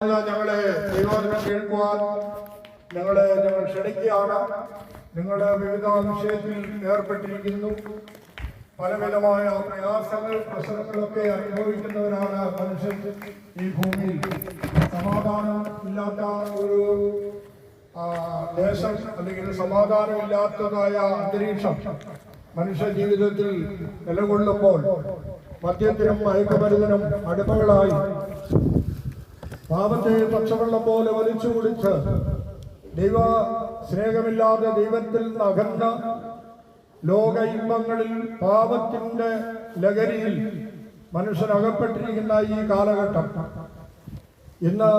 ഞങ്ങളെ ദൈവവചനം കേൾക്കുവാൻ ഞങ്ങളെ ഞങ്ങൾ ക്ഷണിക്കുകയാണ്. നിങ്ങളുടെ വിവിധ വിഷയത്തിൽ ഏർപ്പെട്ടിരിക്കുന്നു. പലവിധമായ പ്രയാസങ്ങൾ പ്രശ്നങ്ങളൊക്കെ അനുഭവിക്കുന്നവരാണ് മനുഷ്യൻ ഈ ഭൂമിയിൽ. സമാധാനം ഇല്ലാത്ത ഒരു ദേശം അല്ലെങ്കിൽ സമാധാനമില്ലാത്തതായ അന്തരീക്ഷം മനുഷ്യ ജീവിതത്തിൽ നിലകൊള്ളുമ്പോൾ മദ്യത്തിനും മയക്കുമരുന്നിനും അടിമകളായി പാപത്തെ പച്ചവെള്ളം പോലെ വലിച്ചു കുടിച്ച് ദൈവ സ്നേഹമില്ലാതെ ദൈവത്തിൽ നിന്ന് അകന്ന ലോക ഇമ്പങ്ങളിൽ പാപത്തിന്റെ ലഹരിയിൽ മനുഷ്യനകപ്പെട്ടിരിക്കുന്ന ഈ കാലഘട്ടം. ഇന്ന്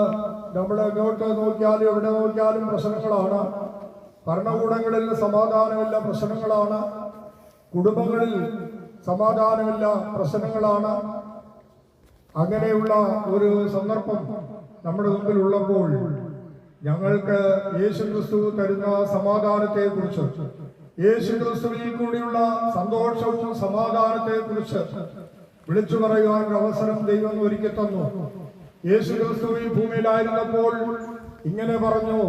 നമ്മൾ എങ്ങോട്ട് നോക്കിയാലും എവിടെ നോക്കിയാലും പ്രശ്നങ്ങളാണ്. ഭരണകൂടങ്ങളിൽ സമാധാനമില്ല പ്രശ്നങ്ങളാണ്. കുടുംബങ്ങളിൽ സമാധാനമില്ല പ്രശ്നങ്ങളാണ്. അങ്ങനെയുള്ള ഒരു സന്ദർഭം നമ്മുടെ മുമ്പിൽ ഉള്ളപ്പോൾ ഞങ്ങൾക്ക് യേശു ക്രിസ്തു തരുന്ന സമാധാനത്തെ കുറിച്ച് യേശു ക്രിസ്തുവിൽ കൂടിയുള്ള സന്തോഷവും സമാധാനത്തെ കുറിച്ച് വിളിച്ചു പറയുവാൻ അവസരം ദൈവം ഒരുക്കി തന്നു. യേശു ക്രിസ്തു ഈ ഭൂമിയിലായിരുന്നപ്പോൾ ഇങ്ങനെ പറഞ്ഞു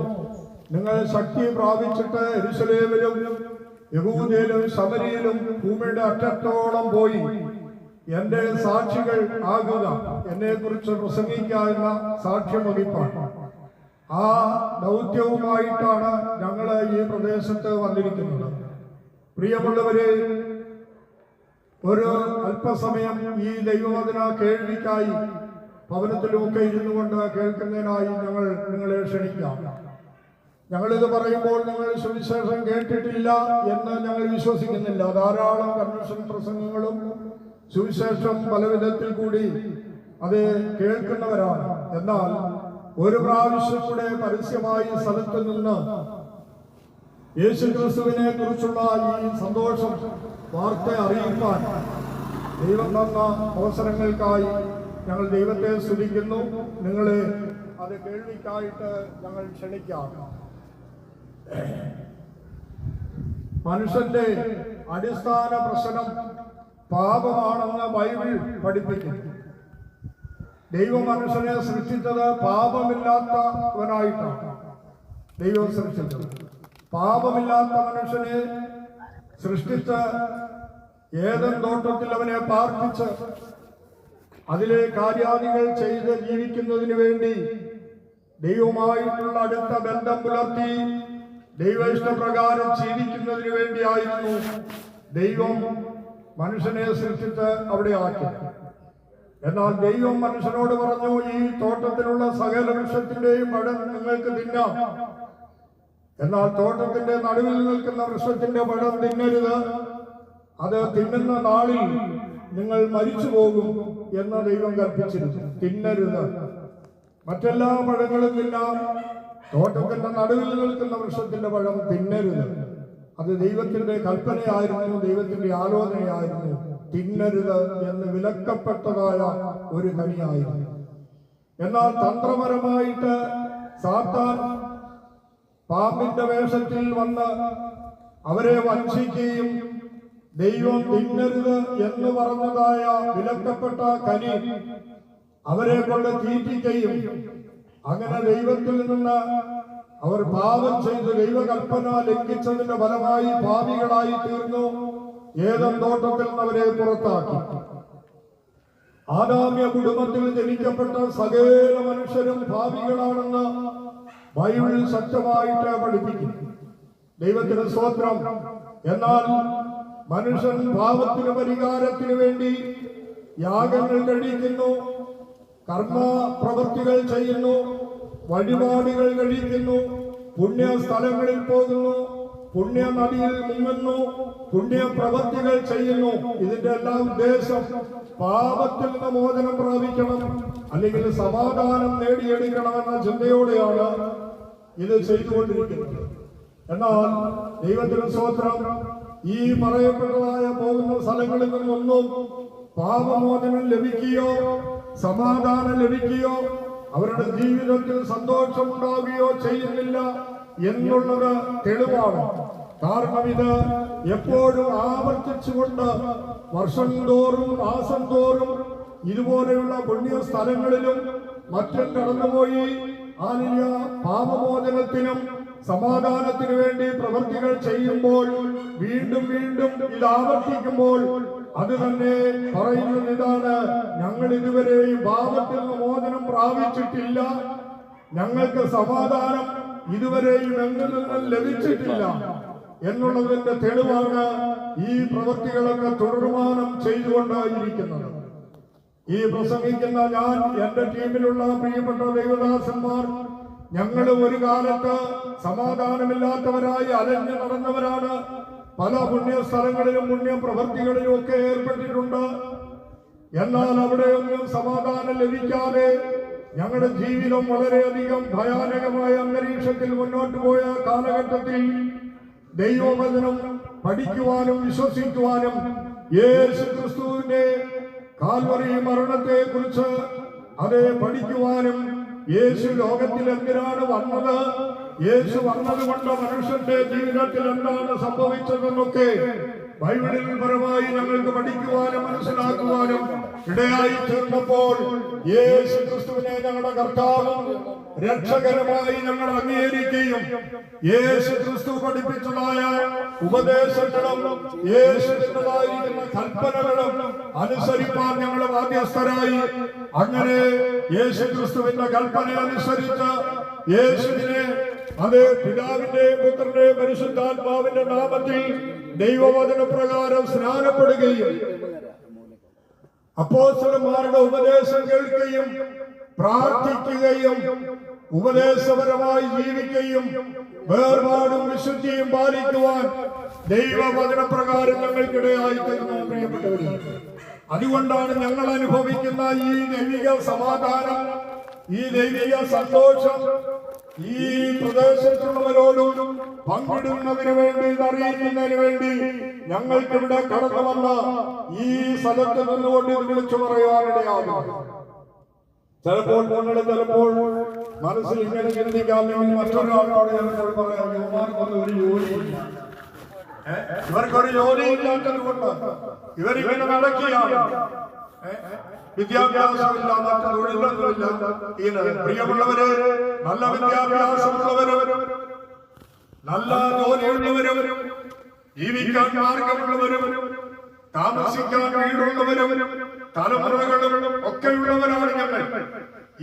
നിങ്ങൾ ശക്തി പ്രാപിച്ചിട്ട് എരുസലേമിലും യഹൂദയിലും ശബരിയിലും ഭൂമിയുടെ അറ്റത്തോളം പോയി. എന്റെ സാക്ഷികൾ ആകുക എന്നെ കുറിച്ച് സാക്ഷ്യം വഹിപ്പാണ് ആ ദൗത്യവുമായിട്ടാണ് ഞങ്ങൾ ഈ പ്രദേശത്ത് വന്നിരിക്കുന്നത്. പ്രിയമുള്ളവരെ ഒരു അല്പസമയം ഈ ദൈവവചന കേൾവിക്കായി ഭവനത്തിലുമൊക്കെ ഇരുന്നു കൊണ്ട് കേൾക്കുന്നതിനായി ഞങ്ങൾ നിങ്ങളെ ക്ഷണിക്കാം. ഞങ്ങളിത് പറയുമ്പോൾ നിങ്ങൾ സുവിശേഷം കേട്ടിട്ടില്ല എന്ന് ഞങ്ങൾ വിശ്വസിക്കുന്നില്ല. ധാരാളം കൺവെൻഷൻ പ്രസംഗങ്ങളും സുവിശേഷം പല വിധത്തിൽ കൂടി അത് കേൾക്കുന്നവരാണ്. എന്നാൽ ഒരു പ്രാവശ്യം കൂടെ പരസ്യമായി സ്ഥലത്ത് നിന്ന് യേശു ക്രിസ്തുവിനെ കുറിച്ചുള്ള ഈ സന്തോഷം വാർത്ത അറിയിക്കാൻ ദൈവം തന്ന അവസരങ്ങൾക്കായി ഞങ്ങൾ ദൈവത്തെ സ്തുതിക്കുന്നു. നിങ്ങളെ അത് കേൾവിക്കായിട്ട് ഞങ്ങൾ ക്ഷണിക്കാം. മനുഷ്യന്റെ അടിസ്ഥാന പ്രശ്നം പാപമാണെന്ന് ബൈബിൾ പഠിപ്പിക്കുന്നു. ദൈവം മനുഷ്യനെ സൃഷ്ടിച്ചത് പാപമില്ലാത്തവനായിട്ടാണ്. ദൈവം സൃഷ്ടിച്ചത്. പാപമില്ലാത്ത മനുഷ്യനെ സൃഷ്ടിച്ച ഏതൻ തോട്ടത്തിൽ അവനെ പാർപ്പിച്ച് അതിലെ കാര്യാദികൾ ചെയ്ത് ജീവിക്കുന്നതിന് വേണ്ടി ദൈവമായിട്ടുള്ള അടുത്ത ബന്ധം പുലർത്തി ദൈവ ഇഷ്ടപ്രകാരം ജീവിക്കുന്നതിന് വേണ്ടിയായിരുന്നു ദൈവം മനുഷ്യനെ സൃഷ്ടിച്ച് അവിടെ ആക്കി. എന്നാൽ ദൈവം മനുഷ്യനോട് പറഞ്ഞു ഈ തോട്ടത്തിലുള്ള സകല വൃക്ഷത്തിന്റെയും പഴം നിങ്ങൾക്ക് തിന്നാം. എന്നാൽ തോട്ടത്തിന്റെ നടുവിൽ നിൽക്കുന്ന വൃക്ഷത്തിന്റെ പഴം തിന്നരുത്. അത് തിന്നുന്ന നാളിൽ നിങ്ങൾ മരിച്ചു പോകും എന്ന് ദൈവം കൽപ്പിച്ചിരുന്നു. തിന്നരുത്. മറ്റെല്ലാ പഴങ്ങളും തിന്നാം. തോട്ടത്തിന്റെ നടുവിൽ നിൽക്കുന്ന വൃക്ഷത്തിന്റെ പഴം തിന്നരുത്. അത് ദൈവത്തിന്റെ കൽപ്പനയായിരുന്നു ദൈവത്തിന്റെ ആലോചനയായിരുന്നു. തിന്നരുത് എന്ന് വിലക്കപ്പെട്ടതായ ഒരു കനിയായിരുന്നു. എന്നാൽ തന്ത്രപരമായിട്ട് സാത്താൻ പാമ്പിന്റെ വേഷത്തിൽ വന്ന് അവരെ വഞ്ചിക്കുകയും ദൈവം തിന്നരുത് എന്ന് പറഞ്ഞതായ വിലക്കപ്പെട്ട കനി അവരെ കൊണ്ട് തീറ്റിക്കുകയും അങ്ങനെ ദൈവത്തിൽ നിന്ന് അവർ പാപം ചെയ്ത് ദൈവകൽപ്പന ലംഘിച്ചതിന്റെ ഫലമായി ഭാവികളായി തീർന്നു. ഏതം തോട്ടത്തിൽ അവരെ പുറത്താക്കി. ആദാമ്യ കുടുംബത്തിൽ ജനിക്കപ്പെട്ട സകല മനുഷ്യരും ഭാവികളാണെന്ന് ബൈബിൾ ശക്തമായിട്ട് പഠിപ്പിക്കുന്നു. ദൈവത്തിന് സ്വത്രം എന്നാൽ മനുഷ്യൻ പാപത്തിന് പരിഹാരത്തിന് വേണ്ടി യാഗങ്ങൾ കഴിക്കുന്നു കർമ്മ പ്രവൃത്തികൾ ചെയ്യുന്നു വഴിപാടുകൾ കഴിക്കുന്നു പുണ്യ സ്ഥലങ്ങളിൽ പോകുന്നു. പുണ്യ നദിയിൽ മുങ്ങുന്നു പുണ്യ പ്രവൃത്തികൾ ചെയ്യുന്നു. ഇതിന്റെ എല്ലാം ഉദ്ദേശം പാപത്തിൽ നിന്ന് മോചനം പ്രാപിക്കണം. അല്ലെങ്കിൽ സമാധാനം നേടിയെടുക്കണമെന്ന ചിന്തയോടെയാണ് ഇത് ചെയ്തുകൊണ്ടിരിക്കുന്നത്. എന്നാൽ ദൈവത്തിന് സ്വോത്രം ഈ പറയപ്പെട്ടതായ പോകുന്ന സ്ഥലങ്ങളിൽ നിന്നൊന്നും പാപമോചനം ലഭിക്കുകയോ സമാധാനം ലഭിക്കുകയോ അവരുടെ ജീവിതത്തിൽ സന്തോഷമുണ്ടാവുകയോ ചെയ്യുന്നില്ല എന്നുള്ളത് തെളിവാണ്. കാരണം ഇത് എപ്പോഴും ആവർത്തിച്ചുകൊണ്ട് വർഷം തോറും മാസം തോറും ഇതുപോലെയുള്ള പുണ്യ സ്ഥലങ്ങളിലും മറ്റും കടന്നുപോയി ആലിയ പാപമോചനത്തിനും സമാധാനത്തിനു വേണ്ടി പ്രവൃത്തികൾ ചെയ്യുമ്പോൾ വീണ്ടും വീണ്ടും ഇത് ആവർത്തിക്കുമ്പോൾ അത് തന്നെ പറയുന്നത് ഇതാണ്. ഞങ്ങൾ ഇതുവരെയും പാപത്തിൽ നിന്ന് മോചനം പ്രാപിച്ചിട്ടില്ല. ഞങ്ങൾക്ക് സമാധാനം ഇതുവരെയും എങ്ങു നിന്നും ലഭിച്ചിട്ടില്ല എന്നുള്ളതിന്റെ തെളിവാണ് ഈ പ്രവൃത്തികളൊക്കെ തുടർമാനം ചെയ്തുകൊണ്ടായിരിക്കുന്നത്. ഈ പ്രസംഗിക്കുന്ന ഞാൻ എന്റെ ടീമിലുള്ള പ്രിയപ്പെട്ട ദൈവദാസന്മാർ ഞങ്ങൾ ഒരു കാലത്ത് സമാധാനമില്ലാത്തവരായി അലഞ്ഞു നടന്നവരാണ്. പല പുണ്യ സ്ഥലങ്ങളിലും പുണ്യ പ്രവൃത്തികളിലും ഒക്കെ ഏർപ്പെട്ടിട്ടുണ്ട്. എന്നാൽ അവിടെയൊന്നും സമാധാനം ലഭിക്കാതെ ഞങ്ങളുടെ ജീവിതം വളരെയധികം ഭയാനകമായ അന്തരീക്ഷത്തിൽ മുന്നോട്ട് പോയ കാലഘട്ടത്തിൽ ദൈവവചനം പഠിക്കുവാനും വിശ്വസിക്കുവാനും യേശു ക്രിസ്തുവിന്റെ കാൽവറി മരണത്തെ കുറിച്ച് അത് പഠിക്കുവാനും യേശു ലോകത്തിൽ എന്തിനാണ് വന്നത്? യേശു വന്നത് കൊണ്ട് മനുഷ്യന്റെ ജീവിതത്തിൽ എന്താണ് സംഭവിച്ചതെന്നൊക്കെ ബൈബിളിൽ പരമായി ഞങ്ങൾക്ക് പഠിക്കുവാനും മനസ്സിലാക്കുവാനും ഇടയായി തീർന്നപ്പോൾ യേശു ക്രിസ്തുവിനെ ഞങ്ങളുടെ കർത്താവും രക്ഷകരമായി ഞങ്ങൾ അംഗീകരിക്കുകയും യേശു ക്രിസ്തു പഠിപ്പിച്ചതായ ഉപദേശങ്ങളും യേശുവിന്റെതായിരിക്കുന്ന കൽപ്പനകളും അനുസരിപ്പാൻ ഞങ്ങൾ ബാധ്യസ്ഥരായി. അങ്ങനെ യേശു ക്രിസ്തുവിന്റെ കൽപ്പന അനുസരിച്ച് യേശുവിനെ അത് പിതാവിന്റെയും പുത്രന്റെയും പരിശുദ്ധാത്മാവിന്റെ നാമത്തിൽ ദൈവവചന പ്രകാരം സ്നാനപ്പെടുകയും അപ്പോസ്തലന്മാരുടെ ഉപദേശം കേൾക്കുകയും പ്രാർത്ഥിക്കുകയും ഉപദേശപരമായി ജീവിക്കുകയും വേർപാടും വിശുദ്ധിയും പാലിക്കുവാൻ ദൈവവചന പ്രകാരം ഞങ്ങൾക്കിടയായി പ്രിയപ്പെട്ടവരെ അതുകൊണ്ടാണ് ഞങ്ങൾ അനുഭവിക്കുന്ന ഈ ദൈവിക സമാധാനം ഈ ദൈവിക സന്തോഷം ഈ പ്രദേശത്തുള്ളവരോടും പങ്കിടുന്നതിന് വേണ്ടി അറിയിക്കുന്നതിന് വേണ്ടി ഞങ്ങൾക്ക് ഇവിടെ കടന്നു ഈ സ്ഥലത്ത് നിന്നുകൊണ്ട് വിളിച്ചു പറയാനിടയാകും ചിലപ്പോൾ ഞങ്ങൾ ചിലപ്പോൾ മനസ്സിൽ ഇങ്ങനെ ചിന്തിക്കാമെങ്കിൽ മറ്റൊരാളോട് ചിലപ്പോൾ പറയാം യുവമാർക്കൊന്നും ഒരു ജോലിയില്ല? ഇവർക്കൊരു ജോലിയില്ലാത്തത് കൊണ്ട് ഇവരിങ്ങനെ നടക്കുകയാണ്? വിദ്യാഭ്യാസമില്ല മറ്റ് തൊഴിലൊന്നുമില്ല ഇങ്ങനെ പ്രിയമുള്ളവര് നല്ല വിദ്യാഭ്യാസമുള്ളവരും നല്ല ജോലിയുള്ളവരും ജീവിക്കാൻ മാർഗമുള്ളവരും താമസിക്കാൻ വീടുള്ളവരും തലമുറകളും ഒക്കെയുള്ളവരാണ് ഞങ്ങൾ.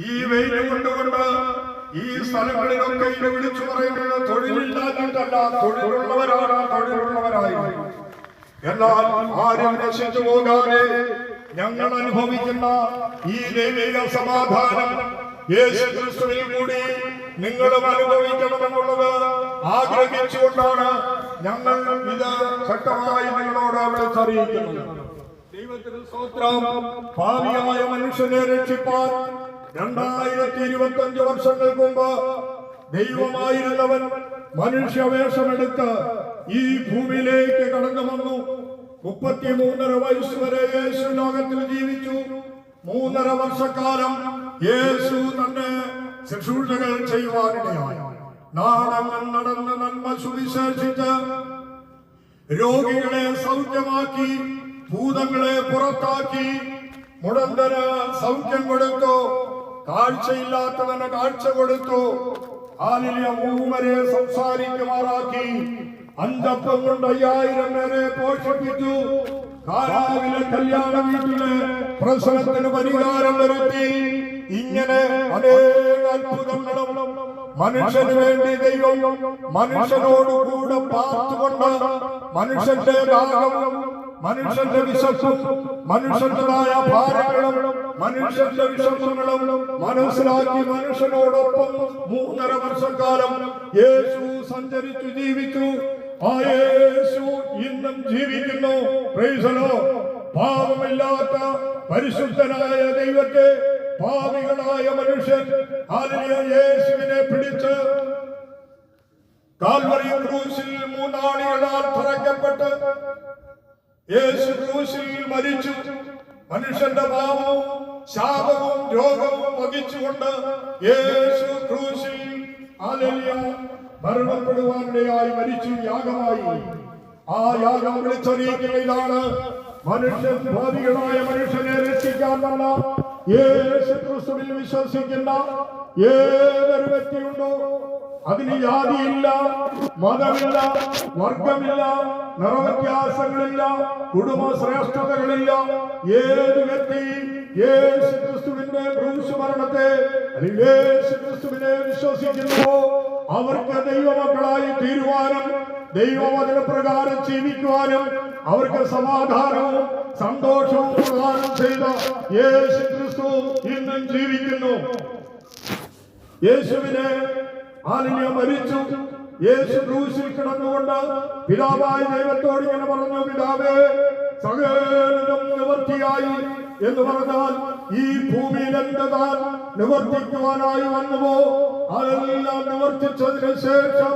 ഈ വെയിൽ കൊണ്ടുകൊണ്ട് ഈ സ്ഥലങ്ങളിലൊക്കെ ഇത് വിളിച്ചു പറയുന്നത് തൊഴിലില്ലാഞ്ഞിട്ടല്ല തൊഴിലുള്ളവരാണ് തൊഴിലുള്ളവരായി. എന്നാൽ ആരും നശിച്ചു പോകാതെ ഞങ്ങൾ അനുഭവിക്കുന്ന ഈ ദൈവിക സമാധാനം യേശു ക്രിസ്തുവിൽ കൂടി നിങ്ങളും അനുഭവിക്കണമെന്നുള്ളത് ആഗ്രഹിച്ചുകൊണ്ടാണ് ഞങ്ങൾ ഇത് ശക്തമായി നിങ്ങളോട് ദൈവത്തിന് സ്തോത്രം. ഭാവിയായ മനുഷ്യനെ രക്ഷിപ്പാൻ രണ്ടായിരത്തി ഇരുപത്തി അഞ്ച് വർഷങ്ങൾക്ക് മുമ്പ് ദൈവമായിരുന്നവൻ മനുഷ്യവേഷമെടുത്ത് ഈ ഭൂമിയിലേക്ക് കടന്നു വന്നു. മുപ്പത്തി മൂന്നര വയസ്സ് വരെ യേശു ലോകത്തിൽ ജീവിച്ചു. മൂന്നര വർഷക്കാലം യേശു തന്നെ ശുശ്രൂഷകൾ ചെയ്യുവാനിടയായി. നാടങ്ങൾ നടന്ന് നന്മ സുവിശേഷിച്ച് രോഗികളെ സൗഖ്യമാക്കി ഭൂതങ്ങളെ പുറത്താക്കി മുടന്തന് സൗഖ്യം കൊടുത്തു കാഴ്ചയില്ലാത്തവന് കാഴ്ച കൊടുത്തു ആലിയ മൂവരെ സംസാരിക്കുമാറാക്കി. അഞ്ചപ്പം കൊണ്ട് അയ്യായിരം പേരെ പോഷിപ്പിച്ചു. കാലാവിലെ കല്യാണ വീട്ടിലെ പ്രശ്നത്തിന് പരിഹാരം വരുത്തി. ഇങ്ങനെ അനേക അത്ഭുതങ്ങളും മനുഷ്യന് വേണ്ടി ദൈവം മനുഷ്യനോടുകൂടെ പാർത്തുകൊണ്ട് മനുഷ്യന്റെ ദാഹവും മനുഷ്യന്റെ വിശ്വസം മനുഷ്യന്റേതായ ഭാരങ്ങളും മനുഷ്യന്റെ വിശ്വസങ്ങളും മനസ്സിലാക്കി മനുഷ്യനോടൊപ്പം മൂന്നര വർഷക്കാലം യേശു സഞ്ചരിച്ചു ജീവിച്ചു. ആ യേശു ഇന്നും ജീവിക്കുന്നു. പ്രൈസലോ പാപമില്ലാത്ത പരിശുദ്ധനായ ദൈവത്തെ പാപികളായ മനുഷ്യൻ ആലിയ യേശുവിനെ പിടിച്ച് കാൽവറി ക്രൂശിൽ മൂന്നാളികളാൽ തറയ്ക്കപ്പെട്ട് യേശു ക്രൂശിൽ മരിച്ചു. മനുഷ്യന്റെ പാപവും ശാപവും രോഗവും വഹിച്ചുകൊണ്ട് യേശു മരണപ്പെടുവാനിടയായി മരിച്ചു യാഗമായി. ആ യാഗം വിളിച്ചറിയിക്കുകയിലാണ് മനുഷ്യൻ ഭാവികളായ മനുഷ്യനെ രക്ഷിക്കാൻ വന്ന യേശു വിശ്വസിക്കുന്ന ഏതൊരു വ്യക്തിയുണ്ടോ? അതിന് ജാതിയില്ല മതമില്ല വർഗമില്ല നിറവ്യത്യാസങ്ങളില്ല കുടുംബ ശ്രേഷ്ഠതകളില്ല ഏത് വ്യക്തി യേശു ക്രിസ്തുവിന്റെ ക്രൂശ് മരണത്തെ അല്ലെങ്കിൽ യേശു ക്രിസ്തുവിനെ വിശ്വസിക്കുന്നുവോ? അവർക്ക് ദൈവമക്കളായി തീരുവാനും ദൈവവചന പ്രകാരം ജീവിക്കുവാനും അവർക്ക് സമാധാനവും സന്തോഷവും പ്രദാനം ചെയ്ത യേശു ക്രിസ്തു ഇന്നും ജീവിക്കുന്നു. യേശുവിനെ ആലിന്യ മരിച്ചു. യേശു ക്രൂശിൽ കിടന്നുകൊണ്ട് പിതാവായ ദൈവത്തോട് ഇങ്ങനെ പറഞ്ഞു പിതാവേ സകലതും നിവർത്തിയായി. എന്ന് പറഞ്ഞാൽ ഈ ഭൂമിയിൽ നിവർത്തിക്കുവാനായി വന്നുവോ? അതെല്ലാം നിവർത്തിച്ചതിന് ശേഷം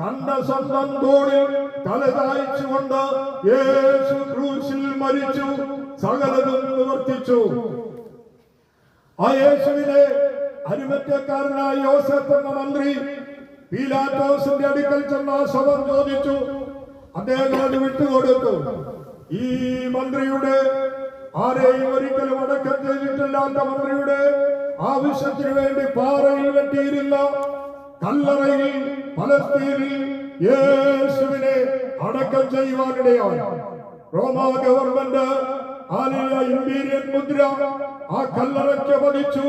തന്റെ സ്വന്തം തോളിൽ തലതായിച്ചുകൊണ്ട് യേശു ക്രൂശിൽ മരിച്ചു. സകലതും നിവർത്തിച്ചു. ആ യേശുവിനെ അരിമത്യക്കാരനായ യോസഫ് എന്ന മന്ത്രി പീലാത്തോസിന്റെ അടുക്കൽ ചെന്ന ശവം ചോദിച്ചു. അദ്ദേഹം അത് വിട്ടുകൊടുത്തു. ഈ മന്ത്രിയുടെ ആരെയും ഒരിക്കലും അടക്കം ചെയ്തിട്ടില്ലാത്ത മന്ത്രിയുടെ ആവശ്യത്തിന് വേണ്ടി പാറയിൽ വെട്ടിയിരുന്ന കല്ലറയിൽ പലസ്തീനിൽ യേശുവിനെ അടക്കം ചെയ്യുവാനിടയായി. റോമാ ഗവൺമെന്റ് ഇമ്പീരിയൻ മുദ്ര ആ കല്ലറയ്ക്ക് പതിച്ചു.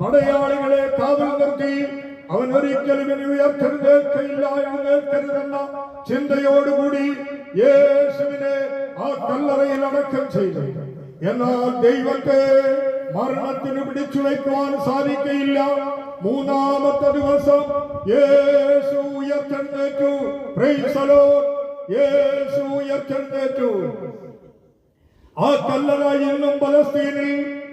പടയാളികളെ കാവൽ നിർത്തി. അവൻ ഒരിക്കലും ഇനി ഉയർത്തെഴുന്നേൽക്കയില്ല എഴുന്നേൽക്കരുതെന്ന ചിന്തയോടുകൂടി യേശുവിനെ ആ കല്ലറയിൽ അടക്കം ചെയ്തു. എന്നാൽ ദൈവത്തെ മരണത്തിന് പിടിച്ചു വയ്ക്കുവാൻ സാധിക്കയില്ല. മൂന്നാമത്തെ ദിവസം യേശു ഉയർത്തെഴുന്നേറ്റു. യേശു ഉയർത്തെഴുന്നേറ്റു. ആ കല്ലറ ഇന്നും പലസ്തീനിൽ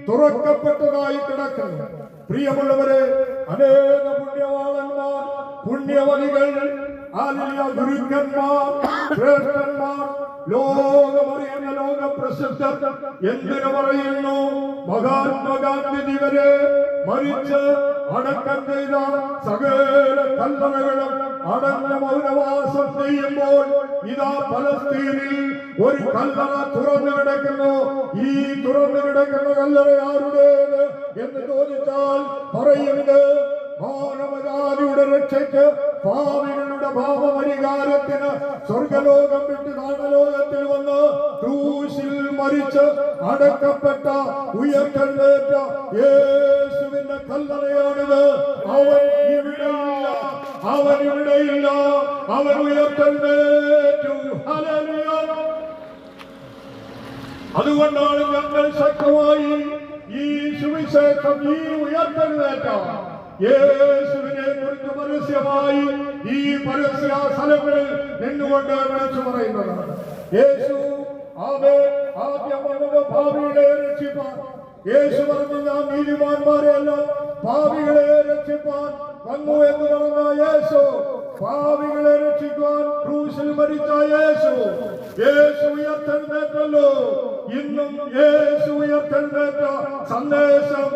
തുറക്കപ്പെട്ടതായി കിടക്കുന്നു. പ്രിയമുള്ളവരെ അനേക പുണ്യവാളന്മാർ പുണ്യവലികൾ ഗുരുക്കന്മാർ ശ്രേഷ്ഠന്മാർ ലോകമറിയുന്ന ലോക പ്രശസ്തർ എന്തിനു പറയുന്നു? മഹാത്മാഗാന്ധി വരെ മരിച്ച് അടക്കം ചെയ്ത സകല കല്ലറകളും അടഞ്ഞ മൗനവാസം ചെയ്യുമ്പോൾ ഇതാ പലസ്തീനിൽ ഒരു കല്ലറ തുറന്നു കിടക്കുന്നു. ഈ തുറന്നു കിടക്കുന്ന കല്ലറ ആരുടേത് എന്ന് ചോദിച്ചാൽ പറയുന്നത് മാനവജാതിയുടെ രക്ഷയ്ക്ക് പാവികളുടെ പാപപരിഹാരത്തിന് സ്വർഗലോകം വിട്ട് നാടലോകത്തിൽ വന്ന് ക്രൂശിൽ മരിച്ച് അടക്കപ്പെട്ട ഉയർത്തെഴുന്നേറ്റ യേശുവിന്റെ കല്ലറയാണിത്. അവൻ ഇവിടെയില്ല അവൻ ഇവിടെയില്ല അവൻ ഹല്ലേലൂയ. അതുകൊണ്ടാണ് ഞങ്ങൾ ശക്തമായി ഈ സുവിശേഷം ഈ ഉയർത്തെഴുന്നേറ്റ. യേശുവിനെ കുറിച്ച് പരസ്യമായി ഈ പരസ്യ സ്ഥലങ്ങളിൽ നിന്നുകൊണ്ട് വിളിച്ചു പറയുന്നത് യേശു ഭാവിയുടെ യേശു പറഞ്ഞു ഞാൻ നീതിമാന്മാരെയല്ല ഭാവികളെ രക്ഷിപ്പാൻ വന്നു എന്ന് പറഞ്ഞ യേശു ഭാവികളെ രക്ഷിക്കുവാൻ ക്രൂശിൽ മരിച്ച യേശു. യേശു ഉയർത്തെഴുന്നേറ്റല്ലോ ഇന്നും യേശു ഉയർത്തെഴുന്നേറ്റ സന്ദേശം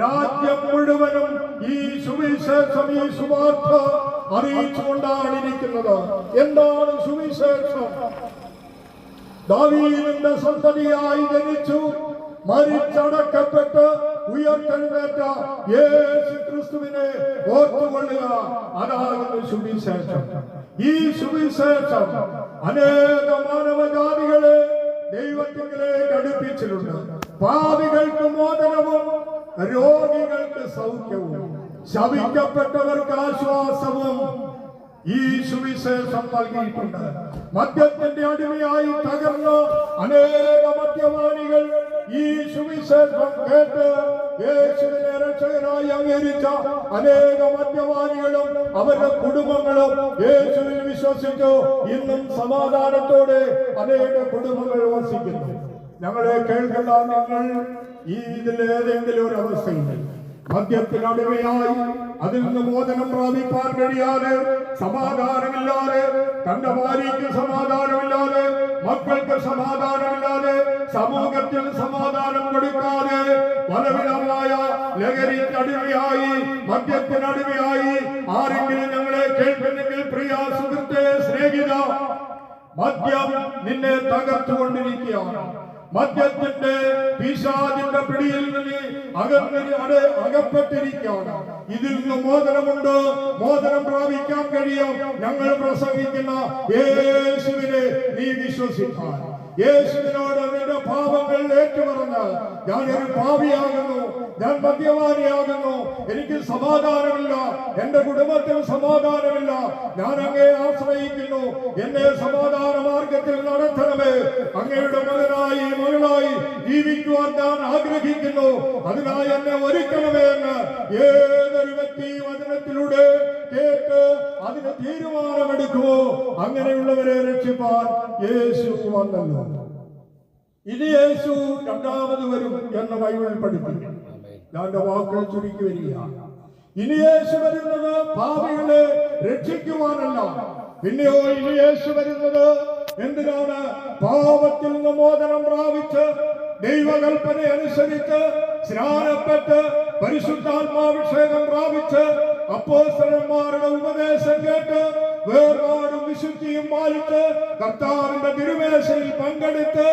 രാജ്യം മുഴുവനും ഈ സുവിശേഷം ഈ സുവാർത്ത അറിയിച്ചുകൊണ്ടാണ് ഇരിക്കുന്നത് എന്താണ് സുവിശേഷം? ദാവീദിന്റെ സന്തതിയായി ജനിച്ചു മരിച്ചടക്കപ്പെട്ട് ഉയർത്തെഴുന്നേറ്റ യേശു ക്രിസ്തുവിനെ ഓർത്തുകൊള്ളുക. അതാണ് സുവിശേഷം. ഈ സുവിശേഷം അനേക അടുപ്പിച്ചിട്ടുണ്ട് പാപികൾക്ക് മോചനവും രോഗികൾക്ക് സൗഖ്യവും ശവിക്കപ്പെട്ടവർക്ക് ആശ്വാസവും ഈ സുവിശേഷം നൽകിയിട്ടുണ്ട്. മദ്യത്തിന്റെ അടിമയായി തകർന്ന അനേക മദ്യപാനികൾ ഈ സുവിശേഷം കേട്ട് യേശുവിനെ രക്ഷകനായി അംഗീകരിച്ച അനേക മദ്യപാനികളും അവരുടെ കുടുംബങ്ങളും യേശുവിൽ വിശ്വസിച്ചു. ഇന്നും സമാധാനത്തോടെ അനേക കുടുംബങ്ങൾ വസിക്കുന്നു. ഞങ്ങളെ കേൾക്കുന്ന ഞങ്ങൾ ഈ ഇതിലേതെങ്കിലും ഒരു അവസ്ഥയുണ്ട്. മദ്യത്തിനടിമയായി അതിൽ നിന്ന് മോചനം പ്രാപിപ്പാൻ കഴിയാതെ സമാധാനമില്ലാതെ തന്റെ ഭാര്യയ്ക്ക് സമാധാനമില്ലാതെ മക്കൾക്ക് സമാധാനമില്ലാതെ സമൂഹത്തിൽ സമാധാനം കൊടുക്കാതെ പലവിധമായ ലഹരിക്കടിമയായി മദ്യത്തിനടിമയായി ആരെങ്കിലും ഞങ്ങളെ കേൾക്കുന്നെങ്കിൽ പ്രിയ സുഹൃത്തെ സ്നേഹിത മദ്യം നിന്നെ തകർത്തുകൊണ്ടിരിക്കുകയാണ്. മദ്യത്തിന്റെ പിശാചിന്റെ പിടിയിൽ അട അകപ്പെട്ടിരിക്കുകയാണ്. ഇതിൽ നിന്ന് മോചനമുണ്ട്. മോചനം പ്രാപിക്കാൻ കഴിയും. ഞങ്ങൾ പ്രസംഗിക്കുന്ന യേശുവിനെ നീ വിശ്വസിക്കാൻ. യേശുവിനോട് നിന്റെ പാപങ്ങൾ ഏറ്റുമറഞ്ഞാൽ ഞാൻ ഒരു പാപിയാകുന്നു. ഞാൻ മദ്യപാനിയാകുന്നു. എനിക്ക് സമാധാനമില്ല. എന്റെ കുടുംബത്തിൽ സമാധാനമില്ല. ഞാൻ അങ്ങയെ ആശ്രയിക്കുന്നു. എന്നെ സമാധാന മാർഗത്തിൽ നടത്തണമേ. അങ്ങയുടെ ജീവിക്കുവാൻ ഞാൻ ആഗ്രഹിക്കുന്നു. അതിനായി എന്നെ ഒരുക്കണമേ എന്ന് ഏതൊരു വ്യക്തി വചനത്തിലൂടെ കേട്ട് അതിന് തീരുമാനമെടുക്കുമോ? അങ്ങനെയുള്ളവരെ രക്ഷിപ്പാൻ യേശു വന്നല്ലോ. ഇനി യേശു രണ്ടാമത് വരും എന്ന ബൈബിൾ പഠിപ്പിക്കും ഞാൻ വാക്കുകൾ ചുരുക്കി വരികയാണ് ഇനി യേശു വരുന്നത് പാപികളെ രക്ഷിക്കുവാനല്ല. പിന്നെയോ ഇനി യേശു വരുന്നത് എന്തിനാണ്? പാപത്തിൽ നിന്ന് മോചനം പ്രാപിച്ച് ദൈവകൽപ്പന അനുസരിച്ച് സ്നാനപ്പെട്ട് പരിശുദ്ധാത്മാഭിഷേകം പ്രാപിച്ച് അപ്പോസ്തലന്മാരുടെ ഉപദേശം കേട്ട് വേർപാടും വിശുദ്ധിയും പാലിച്ച് കർത്താവിന്റെ തിരുമേശയിൽ പങ്കെടുത്ത്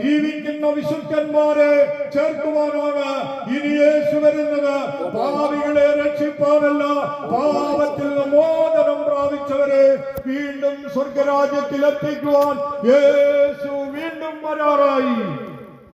ജീവിക്കുന്ന വിശുദ്ധന്മാരെ ചേർക്കുവാനാണ് ഇനി യേശു വരുന്നത്. പാവികളെ രക്ഷിപ്പാനല്ല പാപത്തിൽ മോചനം പ്രാപിച്ചവരെ വീണ്ടും സ്വർഗരാജ്യത്തിൽ എത്തിക്കുവാൻ യേശു വീണ്ടും വരാറായി.